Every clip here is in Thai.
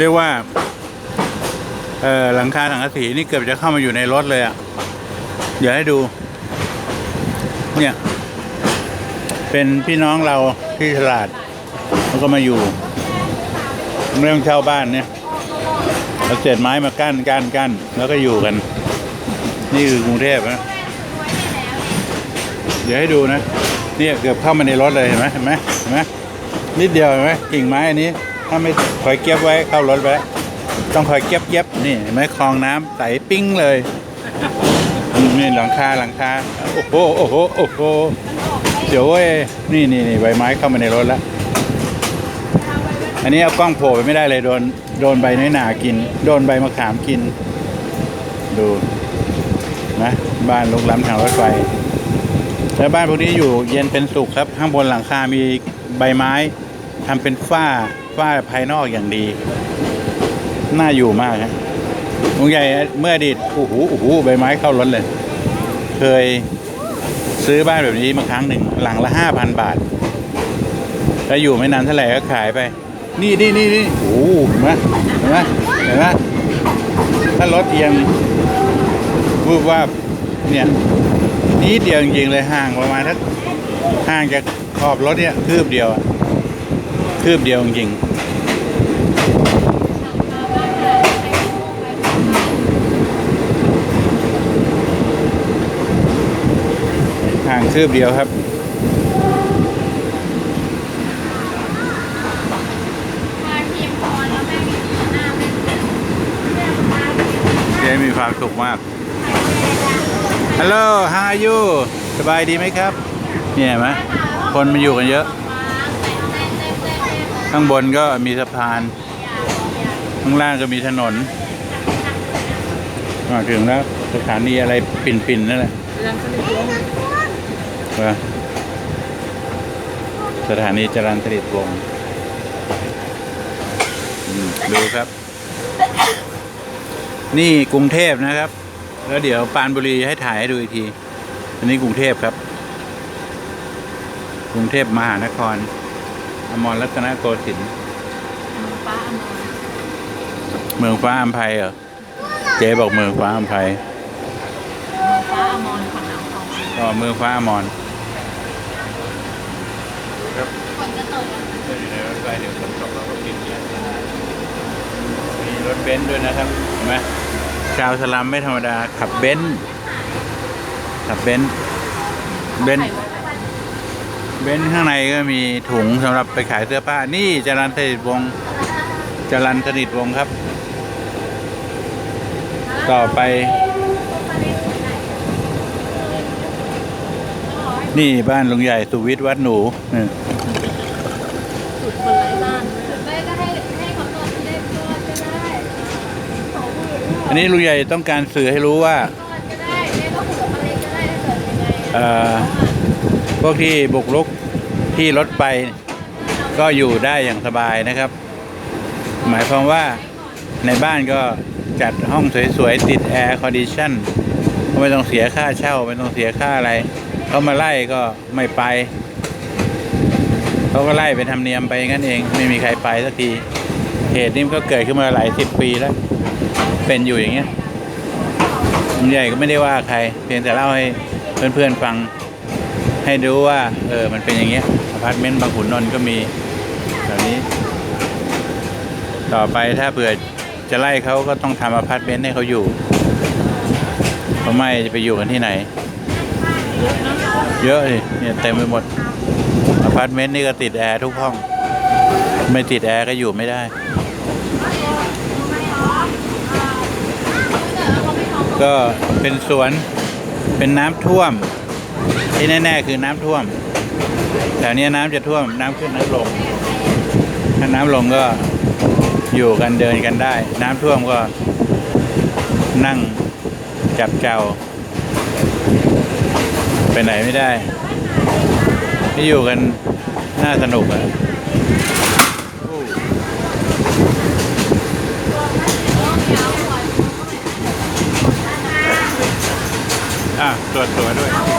เรียกว่าเออหลังคาสังกะสีนี่เกือบจะเข้ามาอยู่ในรถเลยอะ่ะ เดี๋ยวให้ดู เนี่ย เป็นพี่น้องเราที่ฉลาดแล้วก็มาอยู่ไม่ต้องเช่าบ้านเนี่ยเอาเศษไม้มากั้นกั้นกั้นแล้วก็อยู่กัน นี่คือกรุงเทพนะเดี๋ยวให้ดูนะเนี่ยเกือบเข้ามาในรถเลยเห็นไหมเห็นไหมเห็นไหมนิดเดียวเห็นไหมกิ่งไม้อันนี้ ถ้าไม่คอยเก็บไว้เข้ารถไว้ต้องคอยเก็บเก็บนี่เห็นไหมคลองน้ำใสปิ้งเลยนี่หลังคาหลังคาโอ้โหโอ้โหโอ้โหเดี๋ยวเว้ยนี่นี่นี่ใบไม้เข้ามาในรถแล้วอันนี้เอากล้องโผล่ไปไม่ได้เลยโดนโดนใบน้อยหนากิน โดนใบมะขามกิน ดูนะบ้านลุกล้ำทางรถไฟแล้วบ้านพวกนี้อยู่เย็นเป็นสุขครับ ข้างบนหลังคา มีใบไม้ ทำเป็นฝ้าฝ้าภายนอกอย่างดี น่าอยู่มากฮะลุงใหญ่เมื่อดีตโอ้โหโอ้โหใบไม้เข้ารถเลย เคยซื้อบ้านแบบนี้มาครั้งหนึ่งหลังละห้าพันบาทแล้วอยู่ไม่นานเท่าไหร่ก็ขายไป นี่นี่นี่นี่โอ้โหเห็นไหมเห็นไหมเห็นไหมถ้ารถเอียงวูบว่าเนี่ยนิดเดียวจริงๆเลยห่างประมาณทักห่างจากขอบรถเนี่ยคืบเดียวอะ คืบเดียวจริงๆห่างคืบเดียวครับเจ๊มีความสุขมาก ฮัลโหล how are you สบายดีไหมครับ เนี่ยเห็นไหมคนมาอยู่กันเยอะ ข้างบนก็มีสะพาน ข้างล่างก็มีถนน มาถึงแล้วสถานีอะไรปิ่นๆนั่นแหละว่าสถานีจรัญสนิทวงศ์อืมดูครับ นี่กรุงเทพนะครับ แล้วเดี๋ยวปรานบุรีให้ถ่ายให้ดูอีกที อันนี้กรุงเทพครับ กรุงเทพมหานคร อมรรัตนโกสินทร์ป้าอมรเมืองฟ้าอัมภัยเหรอ เจ๊บอกเมืองฟ้าอัมภัยป้าอมรขวัญอ่างทองก็เมืองฟ้าอมรครับฝนจะตกอยู่ในรถไฟเดี๋ยวฝนตกเราก็กินเยอะมีรถเบนซ์ด้วยนะครับเห็นไหมชาวสลัมไม่ธรรมดาขับเบนซ์ขับเบนซ์เบนซ์ เบนข้างในก็มีถุงสำหรับไปขายเสื้อผ้า นี่จรันสนิทวงจรันสนิทวงครับ ต่อไป นี่บ้านลุงใหญ่สุวิทย์วัดหนูนี่สุดคนไร้บ้านไม่ก็ให้ให้รู้วจก็ได้ขอพูดอันนี้ลุงใหญ่ต้องการสื่อให้รู้ว่าเร็งก็ได้ถ้าเกิดยังไงเอ่อ พวกที่บุกรุกที่รถไปก็อยู่ได้อย่างสบายนะครับ หมายความว่าในบ้านก็จัดห้องสวยๆ ติดแอร์คอนดิชันไม่ต้องเสียค่าเช่า ไม่ต้องเสียค่าอะไรเขามาไล่ก็ไม่ไปเขาก็ไล่เป็นธรรมเนียมไปงั้นเอง ไม่มีใครไปสักทีเหตุนี้ก็เกิดขึ้นมาหลายสิบปีแล้ว เป็นอยู่อย่างเงี้ยลุงใหญ่ก็ไม่ได้ว่าใคร เพียงแต่เล่าให้เพื่อนๆฟัง ให้ดูว่าเออมันเป็นอย่างเงี้ยอพาร์ตเมนต์บางขุนนนท์ก็มีแบบนี้ ต่อไปถ้าเผื่อจะไล่เขาก็ต้องทำอพาร์ตเมนต์ให้เขาอยู่เพราะไม่จะไปอยู่กันที่ไหน เยอะเลยเนี่ยเต็มไปหมดอพาร์ตเมนต์นี่ก็ติดแอร์ทุกห้อง ไม่ติดแอร์ก็อยู่ไม่ได้ ก็เป็นสวนเป็นน้ำท่วม ที่แน่ ๆ คือน้ำท่วมแถวเนี้ยน้ำจะท่วมน้ำขึ้นน้ำลง ถ้าน้ำลงก็อยู่กันเดินกันได้ น้ำท่วมก็นั่งจับเจ้าไปไหนไม่ได้ที่อยู่กันน่าสนุกอะอะตรวจตัวด้วย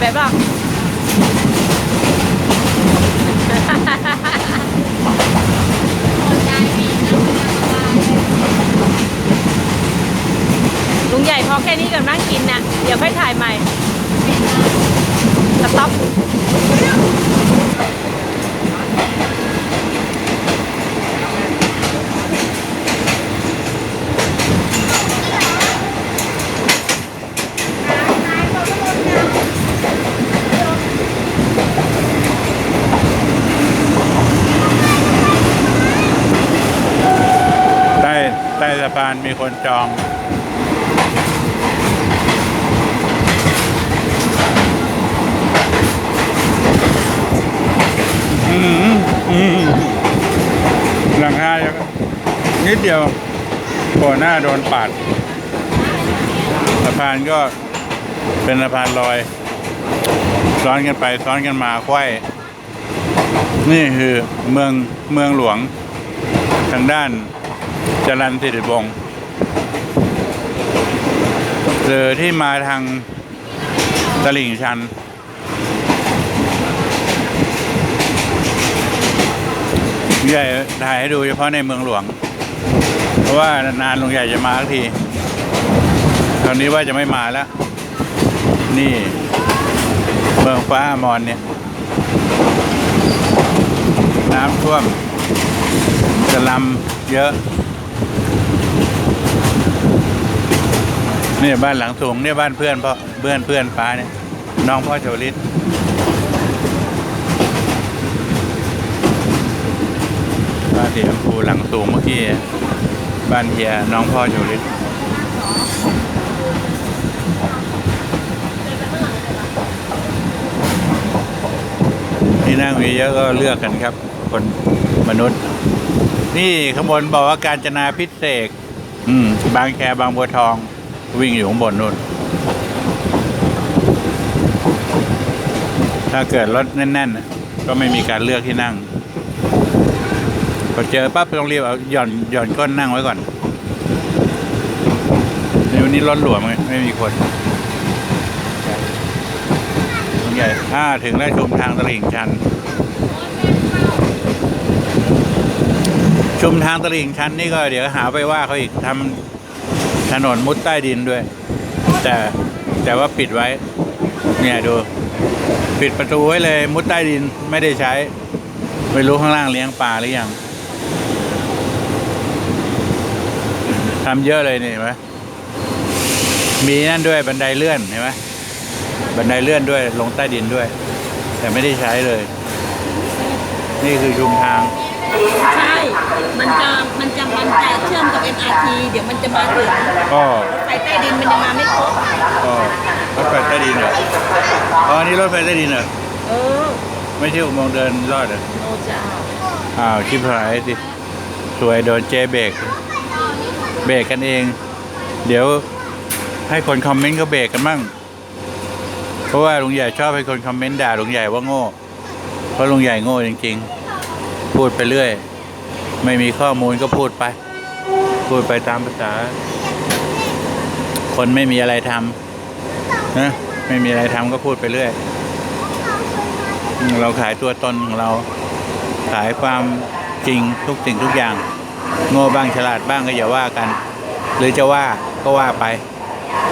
ไปบ้าลุงใหญ่พอแค่นี้กับนั่งกินนะเดี๋ยวค่อยถ่ายใหม่สต๊อป จองอืมอืมหลังคายังนิดเดียวโผล่หน้าโดนปาดสะพานก็เป็นสะพานลอย ซ้อนกันไปซ้อนกันมาควายนี่คือเมืองเมืองหลวงทางด้านจรันสิริวงศ์ หรือที่มาทางตลิ่งชัน ใหญ่ถ่ายให้ดูเฉพาะในเมืองหลวง เพราะว่านานลุงใหญ่จะมาสักทีคราวนี้ว่าจะไม่มาแล้ว นี่เมืองฟ้ามอมรเนี่ย น้ำท่วมจะลำเยอะ เนี่ยบ้านหลังสูงเนี่ยบ้านเพื่อนพ่อเพื่อนเพื่อนป้าเนี่ยน้องพ่อโจลิศบ้านเสีชมพูหลังสูงเมื่อกี้บ้านเฮียน้องพ่อโจลิศที่นั่งมีเยอะก็เลือกกันครับ คนมนุษย์ นี่ข้างบนบอกว่าการจนาพิเศษ อืม บางแคบางบัวทอง วิ่งอยู่ข้างบนนู่น ถ้าเกิดรถแน่น ๆ ก็ไม่มีการเลือกที่นั่งพอเจอปั๊บต้องรีบเอาหย่อนหย่อนก้นนั่งไว้ก่อนในวันนี้รถหลวมไงไม่มีคนลุงใหญ่ถ้าถึงแล้วชมทางตลิ่งชันชุมทางตลิ่งชันนี่ก็เดี๋ยวหาไปว่าเขาอีกทำ ถนนมุดใต้ดินด้วย แต่แต่ว่าปิดไว้ เนี่ยดู ปิดประตูไว้เลยมุดใต้ดินไม่ได้ใช้ ไม่รู้ข้างล่างเลี้ยงปลาหรือยังทำเยอะเลยนี่เห็นไหมมีนั่นด้วยบันไดเลื่อนเห็นไหมบันไดเลื่อนด้วยลงใต้ดินด้วย แต่ไม่ได้ใช้เลย นี่คือชุมทาง ใช่ มันจะมันจะมันจะเชื่อมกับ MRT เดี๋ยวมันจะมาถึงก็ไฟใต้ดินมันยังมาไม่ครบก็รถไฟใต้ดินเหรออ๋ออันนี้รถไฟใต้ดินเหรอเออไม่ใช่อุโมงค์เดินรอดเหรอโนจ้าอ้าวชิบหายสิสวยโดนเจเบรกเบรกกันเอง เดี๋ยวให้คนคอมเมนต์ก็เบรกกันมั่งเพราะว่าลุงใหญ่ชอบให้คนคอมเมนต์ด่าลุงใหญ่ว่าโง่เพราะลุงใหญ่โง่จริง ๆ พูดไปเรื่อย ไม่มีข้อมูลก็พูดไป พูดไปตามภาษา คนไม่มีอะไรทำนะไม่มีอะไรทำก็พูดไปเรื่อย เราขายตัวตนของเรา ขายความจริงทุกสิ่งทุกอย่าง โง่บ้างฉลาดบ้างก็อย่าว่ากัน หรือจะว่าก็ว่าไป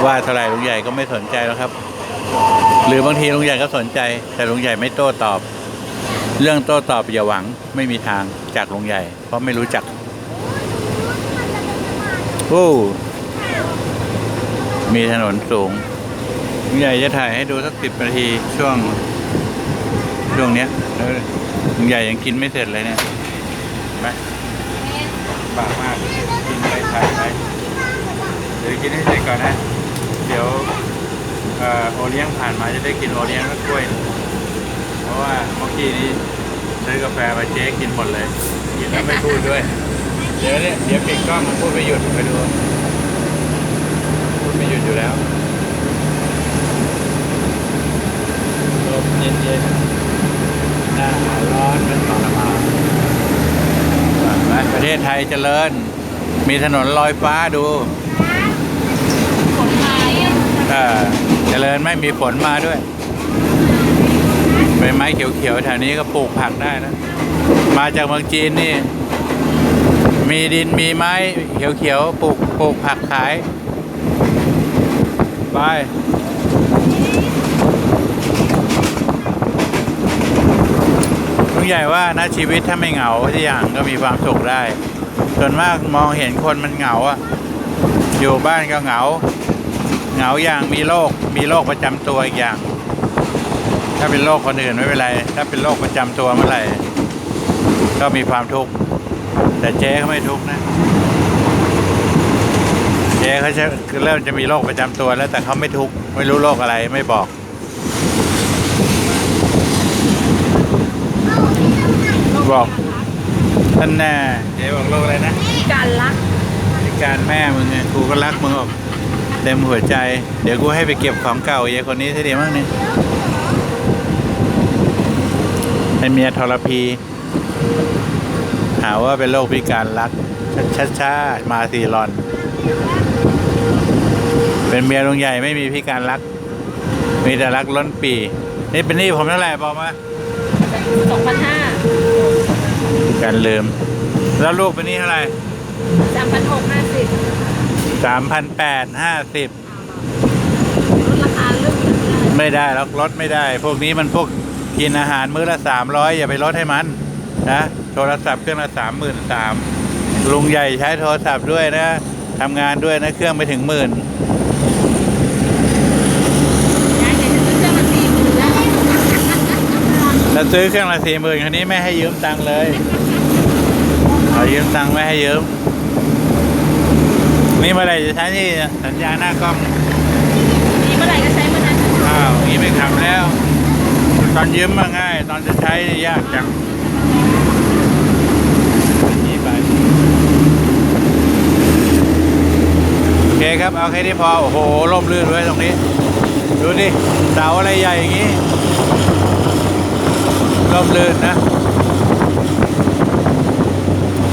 ว่าเท่าไหร่ลุงใหญ่ก็ไม่สนใจแล้วครับ หรือบางทีลุงใหญ่ก็สนใจ แต่ลุงใหญ่ไม่โต้ตอบ เรื่องโต้ตอบอย่าหวังไม่มีทางจากลุงใหญ่ เพราะไม่รู้จัก โอ้มีถนนสูงลงใหญ่จะถ่ายให้ดูสักสิบนาทีช่วง ช่วงเนี้ยแล้วงใหญ่ยังกินไม่เสร็จเลยเนี่ยไหมปากมากกินไปถ่ายไปเดี๋ยวกินให้เสร็จก่อนนะ เดี๋ยวอโอเลี้ยงผ่านมาจะได้กินโอเลี้ยงและกล้วย ราะว่าเมื่อกี้นี้ซื้อกาแฟมาเจ๊กินหมดเลย กินแล้วไม่พูดด้วย เดี๋ยวเนี่ยเดี๋ยวปิดกล้องพูดไม่หยุดไปดู พูดไม่หยุดอยู่แล้วลมเย็นๆหน้าร้อนเป็นทรมานประเทศไทยเจริญ มีถนนลอยฟ้าดูผลไม้เออเจริญไม่มีฝนมาด้วย ใบไม้เขียวๆแถวนี้ก็ปลูกผักได้นะ มาจากเมืองจีนนี่ มีดินมีไม้เขียวๆปลูกปลูกผักขายไปลุงใหญ่ว่านะชีวิตถ้าไม่เหงาที่อย่างก็มีความสุขได้ ส่วนมากมองเห็นคนมันเหงาอะอยู่บ้านก็เหงา เหงาอย่างมีโรคมีโรคประจำตัวอีกอย่าง ถ้าเป็นโรคคนอื่นไม่เป็นไร ถ้าเป็นโรคประจำตัวเมื่อไหร่ ก็มีความทุกข์แต่เจ๊เขาไม่ทุกข์นะ เจ๊เขาจะเริ่มจะมีโรคประจำตัวแล้วแต่เขาไม่ทุกข์ไม่รู้โรคอะไรไม่บอกบอกท่านแน่เจ๊บอกโรคอะไรนะการรักพิการแม่มึงไงกูก็รักมึงออกเต็มหัวใจ เดี๋ยวกูให้ไปเก็บของเก่าเยคนนี้ทีเดียวมั้งเนี่ย ให้เมียทรพี หาว่าเป็นโรคพิการรักช้าช้าๆมาสีรอน เป็นเมียลุงใหญ่ไม่มีพิการรัก มีแต่รักล้นปี นี่เป็นหนี้ผมเท่าไหร่บอกมาสองพันห้าการลืม แล้วลูกเป็นหนี้เท่าไหร่สามพันหกห้าสิบสามพันแปดห้าสิบลดราคาเรื่องนี้ไม่ได้แล้วลดไม่ได้ พวกนี้มันพวก กินอาหารมื้อละสามร้อยอย่าไปลดให้มันนะโทรศัพท์เครื่องละสามหมื่นสามลุงใหญ่ใช้โทรศัพท์ด้วยนะทำงานด้วยนะเครื่องไม่ถึงหมื่นเดี๋ยวจะซื้อเครื่องมาสี่หมื่นแล้วถ้าซื้อเครื่องละสี่หมื่นคันนี้ไม่ให้ยืมตังค์เลยขอยืมตังค์ไม่ให้ยืมนี่เมื่อไรจะใช้นี่สัญญาหน้ากล้อง มีเมื่อไหร่ก็ใช้เมื่อนั้น อ้าวอย่างนี้ไม่ขับแล้ว ต อนยืมมาง่าย ตอนจะใช้ยากจังนี่ไปโอเคครับเอาแค่นี้พอ โอ้โหล่มลื่นไว้ยตรงนี้ ดูดิเสาอะไรใหญ่อย่างนี้ล่มลื่นนะ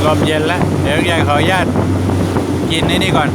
ลมเย็นแล้ว เดี๋ยวใหญ่ขออนุญาตกินไอ้นี่ก่อน